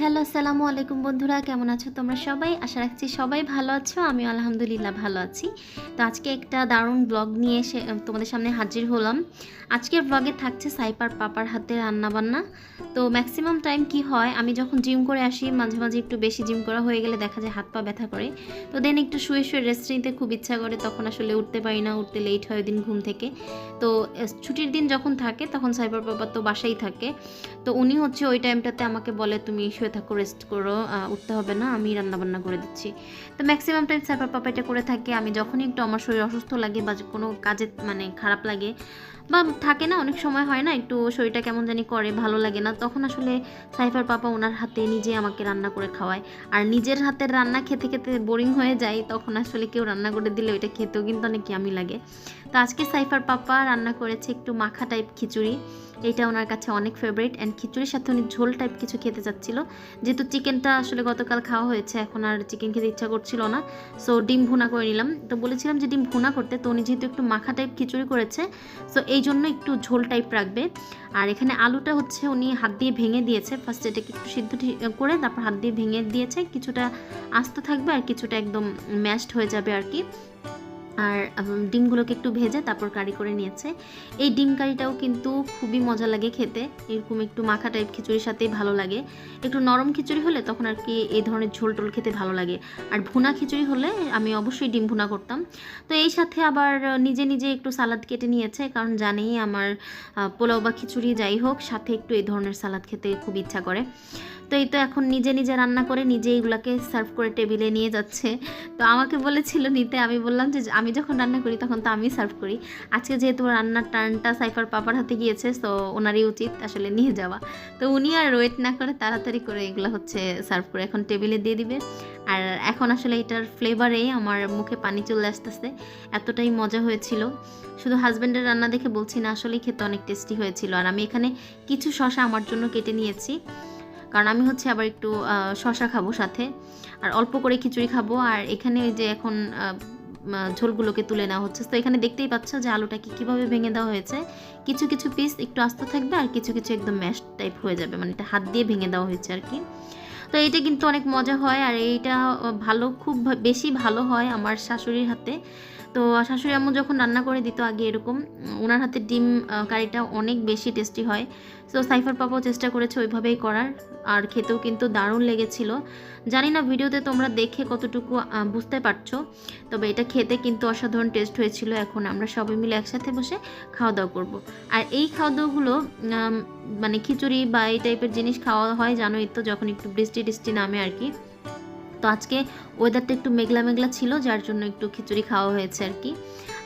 Hello, আসসালামু আলাইকুম বন্ধুরা, কেমন আছো তোমরা সবাই? আশা রাখছি সবাই ভালো আছো আমি আলহামদুলিল্লাহ ভালো আছি। তো আজকে একটা দারুণ ব্লগ নিয়ে এসে তোমাদের সামনে হাজির হলাম। আজকের ব্লগে থাকছে সাইপার পাপার হাতে রান্নাবান্না। তো ম্যাক্সিমাম টাইম কি হয়? আমি যখন জিম করে আসি, মাঝে মাঝে একটু বেশি জিম করা হয়ে গেলে দেখা যায় হাত পা ব্যথা করে। তো দেন একটু শুয়ে শুয়ে রেস্ট নিতে খুব ইচ্ছা করে, তখন আসলে উঠতে পারি না, উঠতে লেট হয় দিন ঘুম থেকে। তো ছুটির দিন যখন থাকে, তখন সাইবার পাপা তো বাসাই থাকে। তো উনি হচ্ছে ওই টাইমটাতে আমাকে বলে, তুমি থাকো রেস্ট করো উঠতে হবে না, আমি রান্না বান্না করে দিচ্ছি। তো ম্যাক্সিমাম টাইম সাইবার পাপা এটা করে থাকে, আমি যখনই একটু আমার শরীর অসুস্থ লাগে বা কোনো কাজে মানে খারাপ লাগে বা থাকে না, অনেক সময় হয় না, একটু শরীরটা কেমন জানি করে, ভালো লাগে না। তখন আসলে সাইফার পাপা ওনার হাতে নিজে আমাকে রান্না করে খাওয়ায়। আর নিজের হাতের রান্না খেতে খেতে বোরিং হয়ে যায়, তখন আসলে কেউ রান্না করে দিলে ওইটা খেতেও কিন্তু অনেক ইয়ামি লাগে। তো আজকে সাইফার পাপা রান্না করেছে একটু মাখা টাইপ খিচুড়ি। এটা ওনার কাছে অনেক ফেভারিট অ্যান্ড খিচুড়ির সাথে উনি ঝোল টাইপ কিছু খেতে চাচ্ছিল। যেহেতু চিকেনটা আসলে গতকাল খাওয়া হয়েছে, এখন আর চিকেন খেতে ইচ্ছা করছিল না। সো ডিম ভুনা করে নিলাম। তো বলেছিলাম যে ডিম ভুনা করতে, তো উনি যেহেতু একটু মাখা টাইপ খিচুড়ি করেছে সো এই জন্য একটু ঝোল টাইপ রাখবে। আর এখানে আলুটা হচ্ছে উনি হাত দিয়ে ভেঙে দিয়েছে। ফার্স্ট এটাকে একটু সিদ্ধ করে তারপর হাত দিয়ে ভেঙে দিয়েছে। কিছুটা আস্ত থাকবে আর কিছুটা একদম ম্যাশড হয়ে যাবে আর কি। আর ডিমগুলোকে একটু ভেজে তারপর কারি করে নিয়েছে। এই ডিম কারিটাও কিন্তু খুবই মজা লাগে খেতে। এরকম একটু মাখা টাইপ খিচুড়ির সাথেই ভালো লাগে। একটু নরম খিচুড়ি হলে তখন আর কি এই ধরনের ঝোল টোল খেতে ভালো লাগে। আর ভুনা খিচুড়ি হলে আমি অবশ্যই ডিম ভুনা করতাম। তো এই সাথে আবার নিজে নিজে একটু সালাদ কেটে নিয়েছে, কারণ জানেই আমার পোলাও বা খিচুড়ি যাই হোক, সাথে একটু এই ধরনের সালাদ খেতে খুব ইচ্ছা করে। তো এই তো এখন নিজে নিজে রান্না করে নিজে এগুলাকে সার্ভ করে টেবিলে নিয়ে যাচ্ছে। তো আমাকে বলেছিল নিতে, আমি বললাম যে, আমি যখন রান্না করি তখন তো আমি সার্ভ করি। আজকে যেহেতু রান্নার টার্নটা সাইফার পাপার হাতে গিয়েছে তো ওনারই উচিত আসলে নিয়ে যাওয়া। তো উনি আর ওয়েট না করে তাড়াতাড়ি করে এগুলো হচ্ছে সার্ভ করে এখন টেবিলে দিয়ে দিবে। আর এখন আসলে এটার ফ্লেভারে আমার মুখে পানি চলে আসতেছে। এতটাই মজা হয়েছিল। শুধু হাজব্যান্ডের রান্না দেখে বলছি না, আসলেই খেতে অনেক টেস্টি হয়েছিল। আর আমি এখানে কিছু শশা আমার জন্য কেটে নিয়েছি। কারণ আমি হচ্ছে আবার একটু শশা খাব সাথে। আর অল্প করে খিচুড়ি খাব। আর এখানে যে এখন ঝোলগুলোকে তুলে নেওয়া হচ্ছে। তো এখানে দেখতেই পাচ্ছ যে আলুটাকে কীভাবে ভেঙে দেওয়া হয়েছে। কিছু কিছু পিস একটু আস্ত থাকবে আর কিছু কিছু একদম ম্যাশ টাইপ হয়ে যাবে। মানে এটা হাত দিয়ে ভেঙে দেওয়া হয়েছে আর কি। তো এইটা কিন্তু অনেক মজা হয়। আর এইটা ভালো, খুব বেশি ভালো হয় আমার শাশুড়ির হাতে। তো শাশুড়ি আম্মু যখন রান্না করে দিত আগে এরকম ওনার হাতে ডিম কারিটা অনেক বেশি টেস্টি হয়। সো সাইফার পাপাও চেষ্টা করেছে ওইভাবেই করার, আর খেতেও কিন্তু দারুণ লেগেছিল। জানি না ভিডিওতে তোমরা দেখে কতটুকু বুঝতে পারছ, তবে এটা খেতে কিন্তু অসাধারণ টেস্ট হয়েছিল। এখন আমরা সবাই মিলে একসাথে বসে খাওয়া দাওয়া করব। আর এই খাওয়া দাওয়াগুলো মানে খিচুড়ি বা এই টাইপের জিনিস খাওয়া হয়, জানোই তো, যখন একটু বৃষ্টি টিষ্টি নামে আর কি। তো আজকে ওয়েদারটা একটু মেঘলা মেঘলা ছিল, যার জন্য একটু খিচুড়ি খাওয়া হয়েছে আর কি।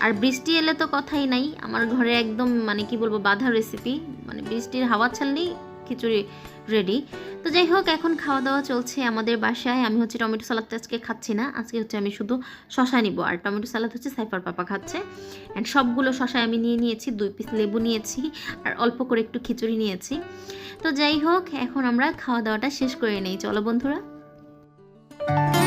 আর বৃষ্টি এলে তো কথাই নাই, আমার ঘরে একদম মানে কি বলব, বাধা রেসিপি মানে বৃষ্টির হাওয়া ছাড়লেই খিচুড়ি রেডি তো যাই হোক, এখন খাওয়া দাওয়া চলছে আমাদের বাসায়। আমি হচ্ছে টমেটো সালাদটা আজকে খাচ্ছি না, আজকে হচ্ছে আমি শুধু শশা নিব। আর টমেটো সালাদ হচ্ছে সাইফার পাপা খাচ্ছে। অ্যান্ড সবগুলো শশায় আমি নিয়ে নিয়েছি, দুই পিস লেবু নিয়েছি, আর অল্প করে একটু খিচুড়ি নিয়েছি। তো যাই হোক, এখন আমরা খাওয়া দাওয়াটা শেষ করে নেই। চলো বন্ধুরা। তো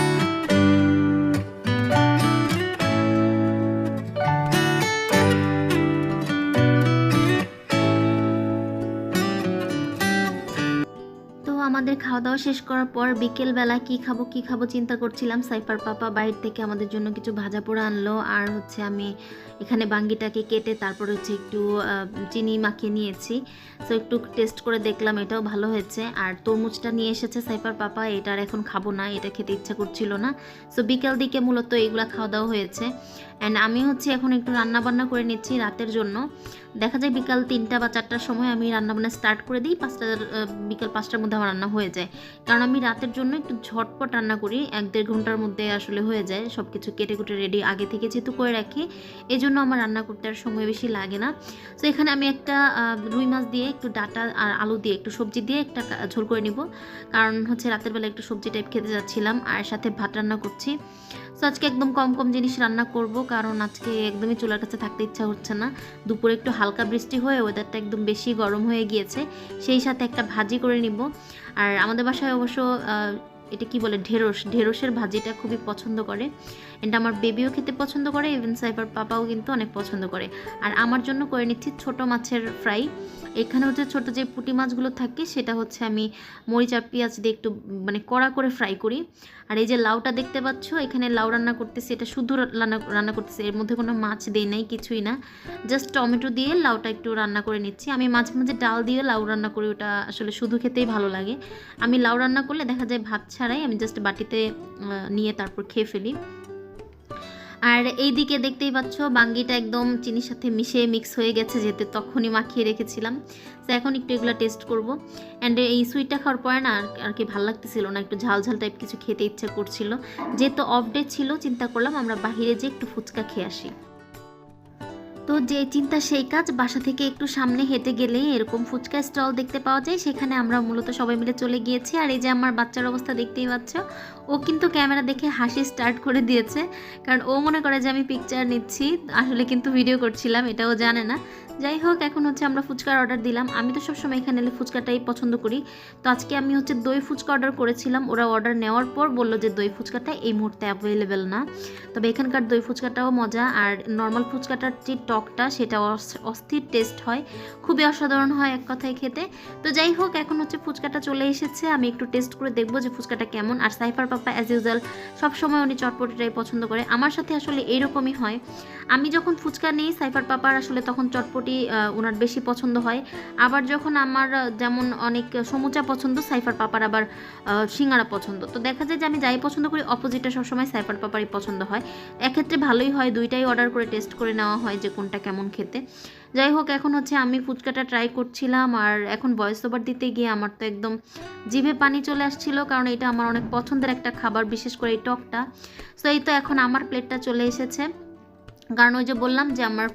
আমাদের খাওয়া দাওয়া শেষ করার পর বিকেলবেলা কি খাব কি খাব চিন্তা করছিলাম। সাইফার পাপা বাইরে থেকে আমাদের জন্য কিছু ভাজা পোড়া আনলো। আর হচ্ছে আমি এখানে বাঙ্গিটাকে কেটে তারপর হচ্ছে একটু চিনি মাখিয়ে নিয়েছি। সো একটু টেস্ট করে দেখলাম, এটাও ভালো হয়েছে। আর তরমুজটা নিয়ে এসেছে সাইফার পাপা, এটা আর এখন খাব না, এটা খেতে ইচ্ছা করছিল না। সো বিকেল দিকে মূলত এইগুলা খাওয়া দাওয়া হয়েছে। অ্যান্ড আমি হচ্ছে এখন একটু রান্না বান্না করে নিচ্ছি রাতের জন্য। দেখা যায় বিকাল তিনটা বা চারটার সময় আমি রান্নাবান্না স্টার্ট করে দিই পাঁচটার আহ, বিকাল পাঁচটার মধ্যে আমার রান্না হয়ে যায়। কারণ আমি রাতের জন্য একটু ঝটপট রান্না করি এক দেড় ঘণ্টার মধ্যে আসলে হয়ে যায় সব কিছু কেটে কুটে রেডি আগে থেকে যেহেতু করে রাখি এই জন্য আমার রান্না করতে আর সময় বেশি লাগে না। তো এখানে আমি একটা রুই মাছ দিয়ে একটু ডাটা আর আলু দিয়ে একটু সবজি দিয়ে একটা ঝোল করে নিব। কারণ হচ্ছে রাতের বেলা একটু সবজি টাইপ খেতে যাচ্ছিলাম আর সাথে ভাত রান্না করছি। তো আজকে একদম কম কম জিনিস রান্না করব কারণ আজকে একদমই চুলার কাছে থাকতে ইচ্ছা হচ্ছে না। দুপুরে একটু হালকা বৃষ্টি হয়ে ওয়েদারটা একদম বেশি গরম হয়ে গিয়েছে, সেই সাথে একটা ভাজি করে নিব। আর আমাদের বাসায় অবশ্য এটা কি বলে, ঢেঁড়স, ঢেঁড়সের ভাজিটা খুবই পছন্দ করে। এটা আমার বেবিও খেতে পছন্দ করে ইভেন সাইফার পাপাও কিন্তু অনেক পছন্দ করে। আর আমার জন্য করে নিচ্ছি ছোট মাছের ফ্রাই। এখানে হচ্ছে ছোট যে পুঁটি মাছগুলো থাকে, সেটা হচ্ছে আমি মরিচ আর পেঁয়াজ দিয়ে একটু মানে কড়া করে ফ্রাই করি। আর এই যে লাউটা দেখতে পাচ্ছ, এখানে লাউ রান্না করতেছি, এটা শুধু রান্না রান্না করতেছি, এর মধ্যে কোনো মাছ দেই নাই, কিছুই না। জাস্ট টমেটো দিয়ে লাউটা একটু রান্না করে নিচ্ছি। আমি মাঝে মাঝে ডাল দিয়ে লাউ রান্না করি, ওটা আসলে শুধু খেতেই ভালো লাগে। আমি লাউ রান্না করলে দেখা যায় ভাত ছাড়াই আমি জাস্ট বাটিতে নিয়ে তারপর খেয়ে ফেলি। আর এই দিকে দেখতেই পাচ্ছ, বাঙ্গিটা একদম চিনির সাথে মিশে মিক্স হয়ে গেছে, যেহেতু তখনই মাখিয়ে রেখেছিলাম। তো এখন একটু এগুলো টেস্ট করব। অ্যান্ড এই সুইটটা খাওয়ার পরে না, আর কি ভালো লাগতেছিল না, একটু ঝাল ঝাল টাইপ কিছু খেতে ইচ্ছা করছিল। যেহেতু অফ ডে ছিল, চিন্তা করলাম আমরা বাহিরে যে একটু ফুচকা খেয়ে আসি। তো যে চিন্তা সেই কাজ, বাসা থেকে একটু সামনে হেঁটে গেলে এরকম ফুচকা স্টল দেখতে পাওয়া যায়। সেখানে আমরা মূলত সবাই মিলে চলে গিয়েছি। আর এই যে আমার বাচ্চার অবস্থা দেখতেই পাচ্ছ, ও কিন্তু ক্যামেরা দেখে হাসি স্টার্ট করে দিয়েছে। কারণ ও মনে করে যে আমি পিকচার নিচ্ছি, আসলে কিন্তু ভিডিও করছিলাম এটাও জানে না। যাই হোক, এখন হচ্ছে আমরা ফুচকার অর্ডার দিলাম। আমি তো সবসময় এখানে এলে ফুচকাটাই পছন্দ করি। তো আজকে আমি হচ্ছে দই ফুচকা অর্ডার করেছিলাম। ওরা অর্ডার নেওয়ার পর বলল যে দই ফুচকাটা এই মুহূর্তে অ্যাভেলেবেল না। তবে এখানকার দই ফুচকাটাও মজা। আর নর্মাল ফুচকাটার যে টকটা সেটা অস- অস্থির টেস্ট হয়। খুবই অসাধারণ হয় এক কথায় খেতে। তো যাই হোক, এখন হচ্ছে ফুচকাটা চলে এসেছে। আমি একটু টেস্ট করে দেখব যে ফুচকাটা কেমন। আর সাইফার পাপা অ্যাজ ইউজুয়াল সবসময় উনি চটপটিটাই পছন্দ করে। আমার সাথে আসলে এইরকমই হয়। আমি যখন ফুচকা নিই, সাইফার পাপার আসলে তখন চটপটি ওনার বেশি পছন্দ হয়। আবার যখন আমার যেমন অনেক সমুচা পছন্দ, সাইফার পাপার আবার সিঙ্গারা পছন্দ। তো দেখা যায় যে আমি যাই পছন্দ করি অপোজিটটা সবসময় সাইফার পাপারই পছন্দ হয়। এক্ষেত্রে ভালোই হয়। দুইটাই অর্ডার করে টেস্ট করে নেওয়া হয় যে কোনটা কেমন খেতে। যাই হোক, এখন হচ্ছে আমি ফুচকাটা ট্রাই করছিলাম আর এখন ভয়েস ওভার দিতে গিয়ে আমার তো একদম জিভে পানি চলে আসছিল কারণ এটা আমার অনেক পছন্দের একটা খাবার, বিশেষ করে এই টকটা। সো এই তো এখন আমার প্লেটটা চলে এসেছে। কারণ ওই যে বললাম যে আমার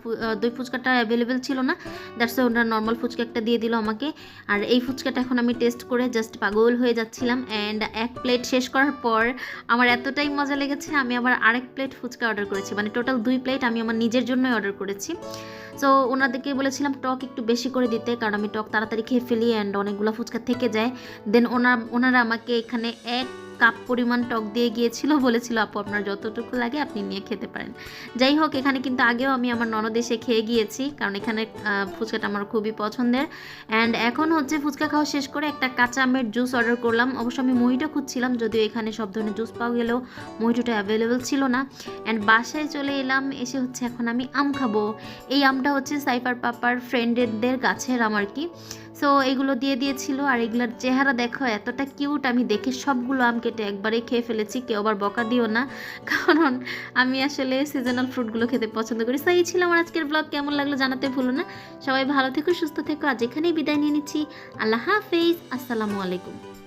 দই ফুচকাটা অ্যাভেলেবেল ছিল না দ্যাটস ওনার নর্মাল ফুচকা একটা দিয়ে দিল আমাকে। আর এই ফুচকাটা এখন আমি টেস্ট করে জাস্ট পাগল হয়ে যাচ্ছিলাম অ্যান্ড এক প্লেট শেষ করার পর আমার এতটাই মজা লেগেছে, আমি আবার আরেক প্লেট ফুচকা অর্ডার করেছি। মানে টোটাল দুই প্লেট আমি আমার নিজের জন্যই অর্ডার করেছি। সো ওনাদেরকে বলেছিলাম টক একটু বেশি করে দিতে, কারণ আমি টক তাড়াতাড়ি খেয়ে ফেলি অ্যান্ড অনেকগুলো ফুচকা থেকে যায়। দেন ওনার ওনারা আমাকে এখানে এক কাপ পরিমাণ টক দিয়ে গিয়েছিল, বলেছিল, আপু, আপনার যতটুকু লাগে আপনি নিয়ে খেতে পারেন। যাই হোক, এখানে কিন্তু আগেও আমি আমার ননদ এসে খেয়ে গিয়েছি, কারণ এখানে ফুচকাটা আমার খুবই পছন্দের। অ্যান্ড এখন হচ্ছে ফুচকা খাওয়া শেষ করে একটা কাঁচা আমের জুস অর্ডার করলাম। অবশ্য আমি মহিটা খুঁজছিলাম, যদিও এখানে সব ধরনের জুস পাওয়া গেলেও মহিটোটা অ্যাভেলেবেল ছিল না। অ্যান্ড বাসায় চলে এলাম, এসে হচ্ছে এখন আমি আম খাব। এই আমটা হচ্ছে সাইফার পাপার ফ্রেন্ডেরদের গাছের আমার কি। সো এগুলো দিয়ে দিয়েছিল আর এগুলোর চেহারা দেখো, এতটা কিউট আমি দেখে সবগুলো আম কেটে একবারে খেয়ে ফেলেছি, কেউ আবার বকা দিও না। কারণ আমি আসলে সিজনাল ফ্রুটগুলো খেতে পছন্দ করি। সো এই ছিল আমার আজকের ব্লগ কেমন লাগল জানাতে ভুলো না। সবাই ভালো থেকো, সুস্থ থেকো, আজ এখানেই বিদায় নিয়ে নিচ্ছি। আল্লাহ হাফেজ, আসসালামু আলাইকুম।